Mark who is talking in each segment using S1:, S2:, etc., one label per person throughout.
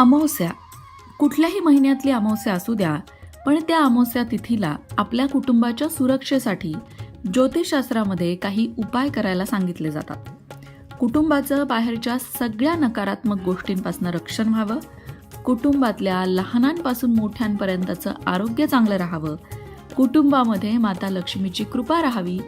S1: अमावस्या. कुठल्याही महिन्यातली अमावस्या असू द्या पण त्या अमावस्या तिथीला आपल्या कुटुंबाच्या सुरक्षेसाठी ज्योतिषशास्त्रामध्ये काही उपाय करायला सांगितले जातात. कुटुंबाचं बाहेरच्या सगळ्या नकारात्मक गोष्टींपासून रक्षण व्हावं कुटुंबातल्या लहानांपासून मोठ्यांपर्यंतचं आरोग्य चांगलं राहावं कुटुंबामध्ये माता लक्ष्मीची कृपा राहावी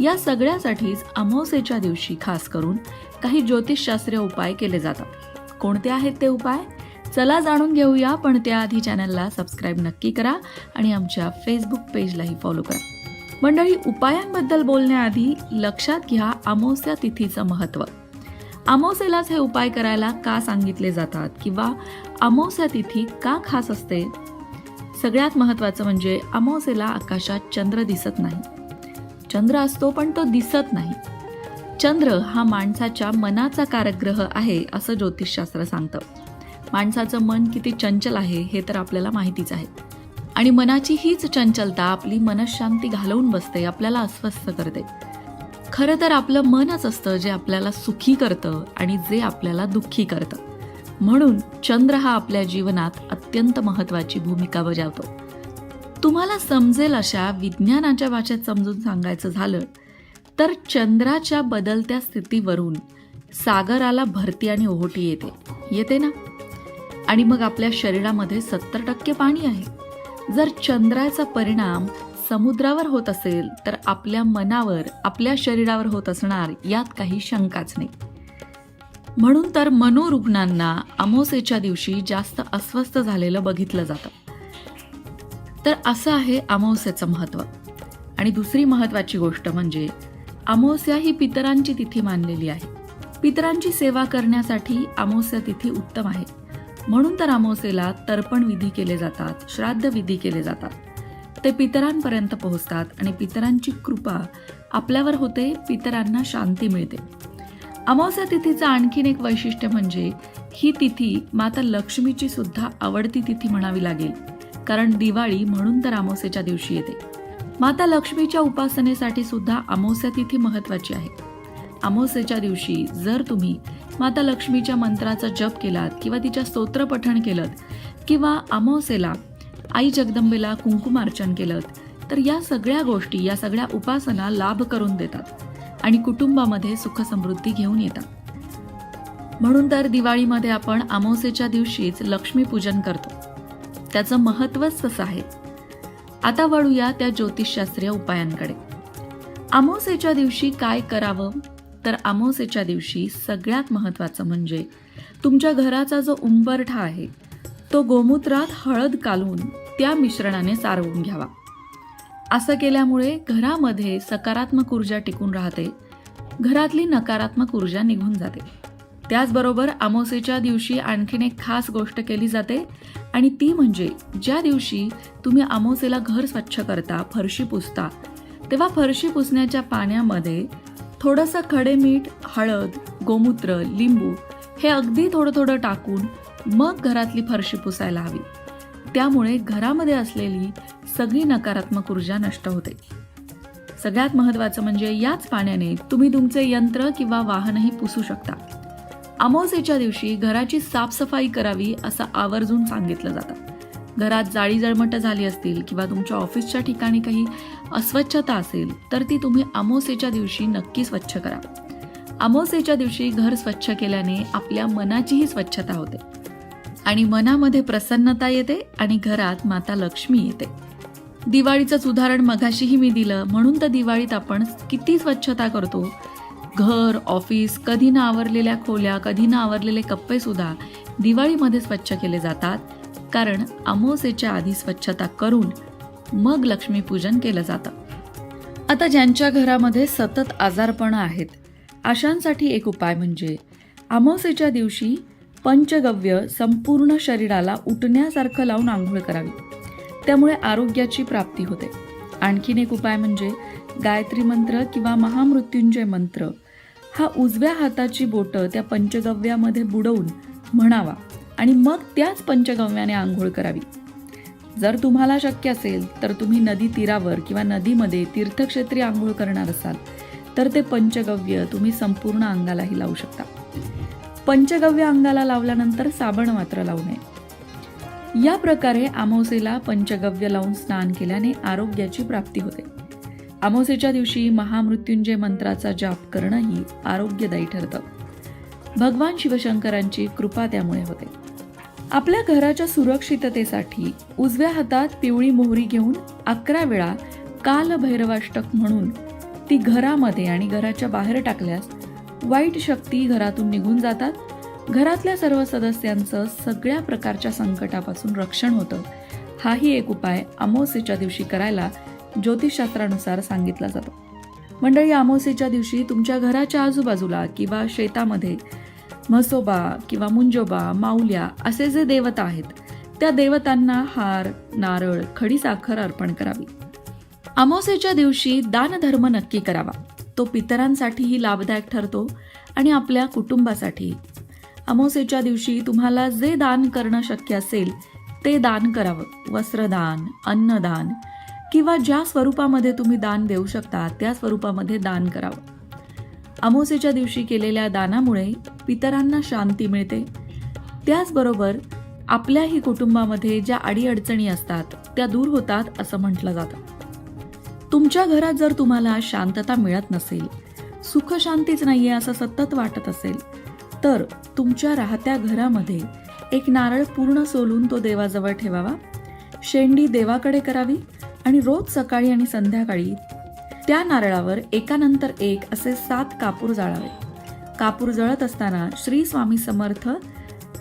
S1: या सगळ्यासाठीच अमावस्येच्या दिवशी खास करून काही ज्योतिषशास्त्रीय उपाय केले जातात. कोणते आहेत ते उपाय? चला जाणून घेऊया पण त्याआधी चॅनलला सबस्क्राईब नक्की करा आणि आमच्या फेसबुक पेजलाही फॉलो करा. मंडळी उपायांबद्दल बोलण्याआधी लक्षात घ्या अमावस्या तिथीचं महत्त्व. अमावस्येलाच हे उपाय करायला का सांगितले जातात किंवा अमावस्या तिथी का खास असते? सगळ्यात महत्त्वाचं म्हणजे अमावस्येला आकाशात चंद्र दिसत नाही. चंद्र असतो पण तो दिसत नाही. चंद्र हा माणसाच्या मनाचा कारकग्रह आहे असं ज्योतिषशास्त्र सांगतं. माणसाचं मन किती चंचल आहे हे तर आपल्याला माहितीच आहे. आणि मनाची हीच चंचलता आपली मनशांती घालवून बसते आपल्याला अस्वस्थ करते. खरं तर आपलं मनच असतं जे आपल्याला सुखी करतं आणि जे आपल्याला दुःखी करतं. म्हणून चंद्र हा आपल्या जीवनात अत्यंत महत्त्वाची भूमिका बजावतो. तुम्हाला समजेल अशा विज्ञानाच्या भाषेत समजून सांगायचं झालं तर चंद्राच्या बदलत्या स्थितीवरून सागराला भरती आणि ओहोटी येते. येते ना? आणि मग आपल्या शरीरामध्ये सत्तर टक्के पाणी आहे. जर चंद्राचा परिणाम समुद्रावर होत असेल तर आपल्या मनावर आपल्या शरीरावर होत असणार यात काही शंकाच नाही. म्हणून तर मनोरुग्णांना अमावस्येच्या दिवशी जास्त अस्वस्थ झालेलं बघितलं जातं. तर असं आहे अमावस्येचं महत्त्व. आणि दुसरी महत्त्वाची गोष्ट म्हणजे अमावस्या ही पितरांची तिथी मानलेली आहे. पितरांची सेवा करण्यासाठी अमावस्या तिथी उत्तम आहे. म्हणून तर अमावस्येला तर्पण विधी केले जातात श्राद्ध विधी केले जातात. ते पितरांपर्यंत पोहोचतात आणि पितरांची कृपा आपल्यावर होते पितरांना शांती मिळते. अमावस्या तिथीचं आणखीन एक वैशिष्ट्य म्हणजे ही तिथी माता लक्ष्मीची सुद्धा आवडती तिथी म्हणावी लागेल कारण दिवाळी म्हणून तर अमावस्येच्या दिवशी येते. माता लक्ष्मीच्या उपासनेसाठी सुद्धा अमावस्या तिथी महत्वाची आहे. अमावस्येच्या दिवशी जर तुम्ही माता लक्ष्मीच्या मंत्राचा जप केलात किंवा तिच्या स्तोत्र पठण केलं किंवा अमावस्येला आई जगदंबेला कुंकुमार्चन केलं तर या सगळ्या गोष्टी या सगळ्या उपासना लाभ करून देतात आणि कुटुंबामध्ये सुख समृद्धी घेऊन येतात. म्हणून तर दिवाळीमध्ये आपण अमावस्येच्या दिवशीच लक्ष्मीपूजन करतो. त्याचं महत्त्वच तसं आहे. आता वळूया त्या ज्योतिषशास्त्रीय उपायांकडे. अमावस्येच्या दिवशी काय करावं? तर अमावस्येच्या दिवशी सगळ्यात महत्त्वाचं म्हणजे तुमच्या घराचा जो उंबरठा आहे तो गोमूत्रात हळद कालून त्या मिश्रणाने सारवून घ्यावा. असं केल्यामुळे घरामध्ये सकारात्मक ऊर्जा टिकून राहते घरातली नकारात्मक ऊर्जा निघून जाते. त्याचबरोबर अमावस्येच्या दिवशी आणखीन एक खास गोष्ट केली जाते आणि ती म्हणजे ज्या दिवशी तुम्ही अमावस्येला घर स्वच्छ करता फरशी पुसता तेव्हा फरशी पुसण्याच्या पाण्यामध्ये थोडंसं खडे मीठ हळद गोमूत्र लिंबू हे अगदी थोडं थोडं टाकून मग घरातली फरशी पुसायला हवी. त्यामुळे घरामध्ये असलेली सगळी नकारात्मक ऊर्जा नष्ट होते. सगळ्यात महत्त्वाचं म्हणजे याच पाण्याने तुम्ही तुमचे यंत्र किंवा वाहनही पुसू शकता. अमावस्येच्या दिवशी घराची साफसफाई करावी असं आवर्जून सांगितलं जातं. घरात जाळी जळमट झाली असतील किंवा तुमच्या ऑफिसच्या ठिकाणी काही अस्वच्छता असेल तर ती तुम्ही अमावस्येच्या दिवशी नक्की स्वच्छ करा. अमावस्येच्या दिवशी घर स्वच्छ केल्याने आपल्या मनाचीही स्वच्छता होते. आणि मनामध्ये प्रसन्नता येते आणि घरात माता लक्ष्मी येते. दिवाळीचंच उदाहरण मघाशीही मी दिलं म्हणून तर दिवाळीत आपण किती स्वच्छता करतो. घर ऑफिस कधी ना आवरलेल्या खोल्या कधी ना आवरलेले कप्पेसुद्धा दिवाळीमध्ये स्वच्छ केले जातात. कारण अमावस्येच्या आधी स्वच्छता करून मग लक्ष्मीपूजन केलं जातं. आता ज्यांच्या घरामध्ये सतत आजारपणं आहेत अशांसाठी एक उपाय म्हणजे अमावस्येच्या दिवशी पंचगव्य संपूर्ण शरीराला उठण्यासारखं लावून आंघोळ करावी. त्यामुळे आरोग्याची प्राप्ती होते. आणखीन एक उपाय म्हणजे गायत्री मंत्र किंवा महामृत्युंजय मंत्र. हा उजव्या हाताची बोटं त्या पंचगव्यामध्ये बुडवून म्हणावा आणि मग त्याच पंचगव्याने आंघोळ करावी. जर तुम्हाला शक्य असेल तर तुम्ही नदी तीरावर किंवा नदीमध्ये तीर्थक्षेत्री आंघोळ करणार असाल तर ते पंचगव्य तुम्ही संपूर्ण अंगालाही लावू शकता. पंचगव्य अंगाला लावल्यानंतर साबण मात्र लावू नये. या प्रकारे आमोसेला पंचगव्य लावून स्नान केल्याने आरोग्याची प्राप्ती होते. आमोसेच्या दिवशी महामृत्युंजय मंत्राचा जाप करणंही आरोग्यदायी ठरतं. भगवान शिवशंकरांची कृपा त्यामुळे होते. आपल्या घराच्या सुरक्षिततेसाठी उजव्या हातात पिवळी मोहरी घेऊन अकरा वेळा कालभैरवाष्टक म्हणून ती घरामध्ये आणि घराच्या बाहेर टाकल्यास वाईट शक्ती घरातून निघून जातात. घरातल्या सर्व सदस्यांचं सगळ्या प्रकारच्या संकटापासून रक्षण होतं. हाही एक उपाय अमावस्येच्या दिवशी करायला ज्योतिषशास्त्रानुसार सांगितला जातो. मंडळी अमावस्येच्या दिवशी तुमच्या घराच्या आजूबाजूला किंवा शेतामध्ये म्हसोबा किंवा मुंजोबा माऊल्या असे जे देवता आहेत त्या देवतांना हार नारळ खडीसाखर अर्पण करावी. अमावस्येच्या दिवशी दानधर्म नक्की करावा. तो पितरांसाठीही लाभदायक ठरतो आणि आपल्या कुटुंबासाठी अमावस्येच्या दिवशी तुम्हाला जे दान करणं शक्य असेल ते दान करावं. वस्त्रदान अन्नदान किंवा ज्या स्वरूपामध्ये तुम्ही दान देऊ शकता त्या स्वरूपामध्ये दान करावं. अमावस्येच्या दिवशी केलेल्या दानामुळे पितरांना शांती मिळते. त्याचबरोबर आपल्याही कुटुंबामध्ये ज्या अडीअडचणी असतात त्या दूर होतात असं म्हटलं जातं. तुमच्या घरात जर तुम्हाला शांतता मिळत नसेल सुख शांतीच आहे असं सतत वाटत असेल तर तुमच्या राहत्या घरामध्ये एक नारळ पूर्ण सोलून तो देवाजवळ ठेवावा. शेंडी देवाकडे करावी आणि रोज सकाळी आणि संध्याकाळी त्या नारळावर एकानंतर एक असे सात कापूर जाळावे. कापूर जळत असताना श्री स्वामी समर्थ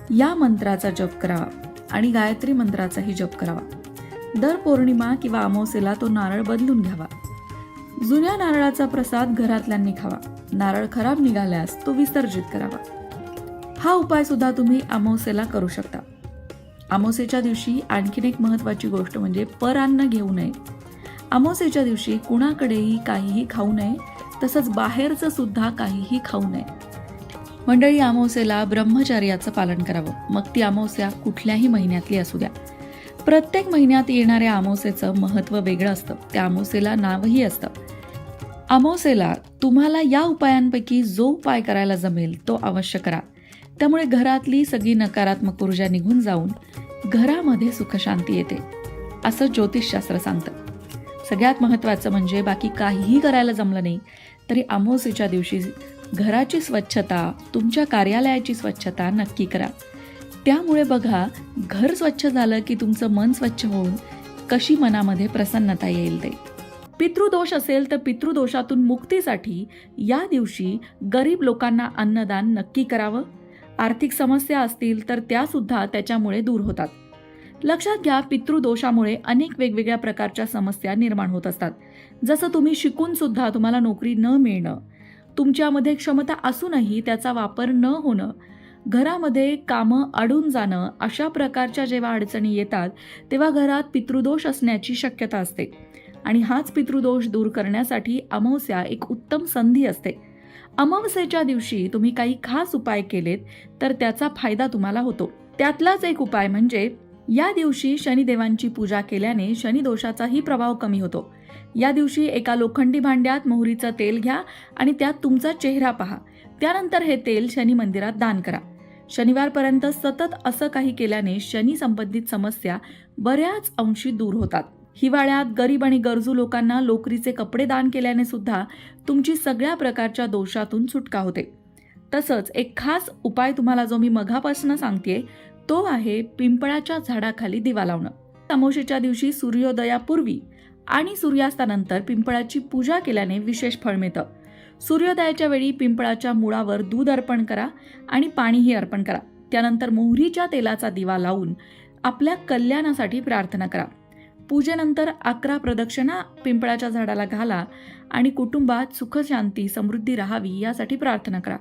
S1: या मंत्राचा जप करावा आणि गायत्री मंत्राचाही जप करावा. दर पौर्णिमा किंवा अमावस्येला तो नारळ बदलून घ्यावा. जुन्या नारळाचा प्रसाद घरातल्यांनी खावा. नारळ खराब निघाल्यास तो विसर्जित करावा. हा उपाय सुद्धा तुम्ही अमावस्येला करू शकता. अमावस्येच्या दिवशी आणखीन एक महत्वाची गोष्ट म्हणजे परान्न घेऊ नये. अमावस्येच्या दिवशी कुणाकडेही काहीही खाऊ नये तसंच बाहेरचं सुद्धा काहीही खाऊ नये. मंडळी अमावस्येला ब्रह्मचर्याचं पालन करावं. मग ती अमावस्या कुठल्याही महिन्यातली असू द्या. प्रत्येक महिन्यात येणाऱ्या अमावस्येचं महत्त्व वेगळं असतं. त्या अमावस्येला नावही असतं. अमावस्येला तुम्हाला या उपायांपैकी जो उपाय करायला जमेल तो अवश्य करा. त्यामुळे घरातली सगळी नकारात्मक ऊर्जा निघून जाऊन घरामध्ये सुखशांती येते असं ज्योतिषशास्त्र सांगतं. सगळ्यात महत्त्वाचं म्हणजे बाकी काहीही करायला जमलं नाही तरी अमावस्येच्या दिवशी घराची स्वच्छता तुमच्या कार्यालयाची स्वच्छता नक्की करा. त्यामुळे बघा घर स्वच्छ झालं की तुमचं मन स्वच्छ होऊन कशी मनामध्ये प्रसन्नता येईल ते. पितृदोष असेल तर पितृदोषातून मुक्तीसाठी या दिवशी गरीब लोकांना अन्नदान नक्की करावं. आर्थिक समस्या असतील तर त्यासुद्धा त्याच्यामुळे दूर होतात. लक्षात घ्या पितृदोषामुळे अनेक वेगवेगळ्या प्रकारच्या समस्या निर्माण होत असतात. जसं तुम्ही शिकून सुद्धा तुम्हाला नोकरी न मिळणं तुमच्यामध्ये क्षमता असूनही त्याचा वापर न होणं घरामध्ये कामं अडून जाणं अशा प्रकारच्या जेव्हा अडचणी येतात तेव्हा घरात पितृदोष असण्याची शक्यता असते. आणि हाच पितृदोष दूर करण्यासाठी अमावस्या एक उत्तम संधी असते. अमावस्येच्या दिवशी तुम्ही काही खास उपाय केलेत तर त्याचा फायदा तुम्हाला होतो. त्यातलाच एक उपाय म्हणजे या दिवशी शनिदेवांची पूजा केल्याने शनिदोषाचाही प्रभाव कमी होतो. या दिवशी एका लोखंडी भांड्यात मोहरीचं तेल घ्या आणि त्यात तुमचा चेहरा पहा. त्यानंतर हे तेल शनी मंदिरात दान करा. शनिवारपर्यंत सतत असं काही केल्याने शनी संबंधित समस्या बऱ्याच अंशी दूर होतात. हिवाळ्यात गरीब आणि गरजू लोकांना लोकरीचे कपडे दान केल्याने सुद्धा तुमची सगळ्या प्रकारच्या दोषातून सुटका होते. तसंच एक खास उपाय तुम्हाला जो मी मघापासून सांगते तो आहे पिंपळाच्या झाडाखाली दिवा लावणं. अमावस्येच्या दिवशी सूर्योदयापूर्वी आणि सूर्यास्तानंतर पिंपळाची पूजा केल्याने विशेष फळ मिळतं. सूर्योदयाच्या वेळी पिंपळाच्या मुळावर दूध अर्पण करा आणि पाणीही अर्पण करा. त्यानंतर मोहरीच्या तेलाचा दिवा लावून आपल्या कल्याणासाठी प्रार्थना करा. पूजेनंतर अकरा प्रदक्षिणा पिंपळाच्या झाडाला घाला आणि कुटुंबात सुखशांती समृद्धी राहावी यासाठी प्रार्थना करा.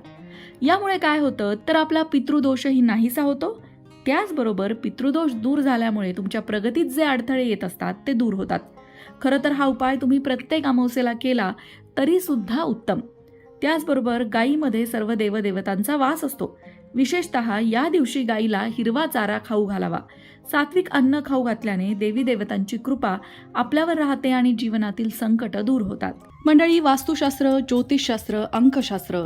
S1: यामुळे काय होतं? तर आपला पितृदोषही नाहीसा होतो. त्याचबरोबर पितृदोष दूर झाल्यामुळे तुमच्या प्रगतीत जे अडथळे येत असतात ते दूर होतात. खरं तर हा उपाय तुम्ही प्रत्येक अमावस्येला केला तरी सुद्धा उत्तम. त्याचबरोबर गायीमध्ये सर्व देवदेवतांचा वास असतो. विशेषतः या दिवशी गायीला हिरवा चारा खाऊ घालावा. सात्विक अन्न खाऊ घातल्याने देवी देवतांची कृपा आपल्यावर राहते आणि जीवनातील संकट दूर होतात. मंडळी वास्तुशास्त्र ज्योतिषशास्त्र अंकशास्त्र